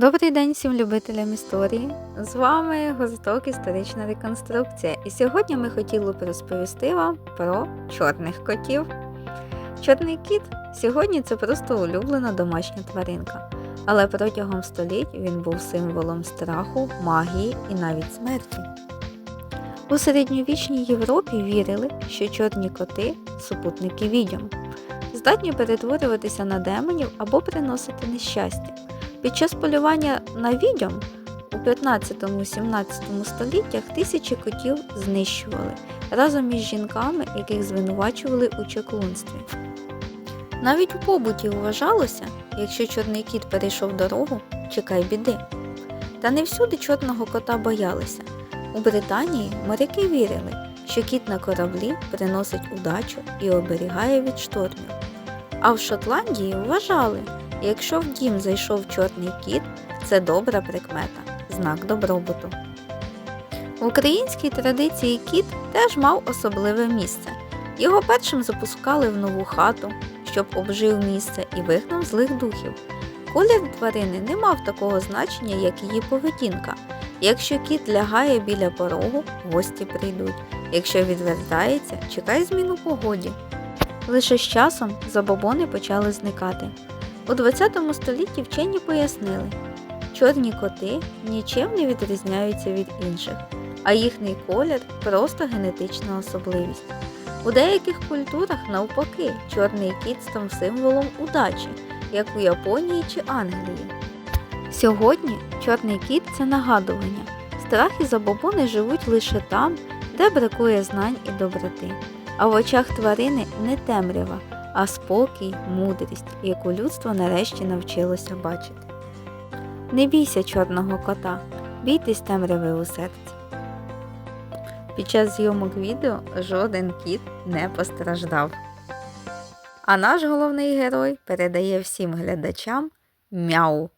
Добрий день всім любителям історії. З вами Гурток Історична реконструкція. І сьогодні ми хотіли б розповісти вам про чорних котів. Чорний кіт сьогодні це просто улюблена домашня тваринка, але протягом століть він був символом страху, магії і навіть смерті. У середньовічній Європі вірили, що чорні коти супутники відьом, здатні перетворюватися на демонів або приносити нещастя. Під час полювання на відьом у 15-17 століттях тисячі котів знищували разом із жінками, яких звинувачували у чаклунстві. Навіть у побуті вважалося, якщо чорний кіт перейшов дорогу, чекай біди. Та не всюди чорного кота боялися. У Британії моряки вірили, що кіт на кораблі приносить удачу і оберігає від штормів. А в Шотландії вважали, Якщо в дім зайшов чорний кіт, це добра прикмета, знак добробуту. В українській традиції кіт теж мав особливе місце. Його першим запускали в нову хату, щоб обжив місце і вигнав злих духів. Колір тварини не мав такого значення, як її поведінка. Якщо кіт лягає біля порогу, гості прийдуть. Якщо відвертається, чекай зміну погоді. Лише з часом забобони почали зникати. У 20 столітті вчені пояснили, чорні коти нічим не відрізняються від інших, а їхній колір просто генетична особливість. У деяких культурах, навпаки, чорний кіт став символом удачі, як у Японії чи Англії. Сьогодні чорний кіт це нагадування. Страх і забобони живуть лише там, де бракує знань і доброти, а в очах тварини не темрява а спокій, мудрість, яку людство нарешті навчилося бачити. Не бійся чорного кота, бійтесь темряви у серці. Під час зйомок відео жоден кіт не постраждав. А наш головний герой передає всім глядачам мяу.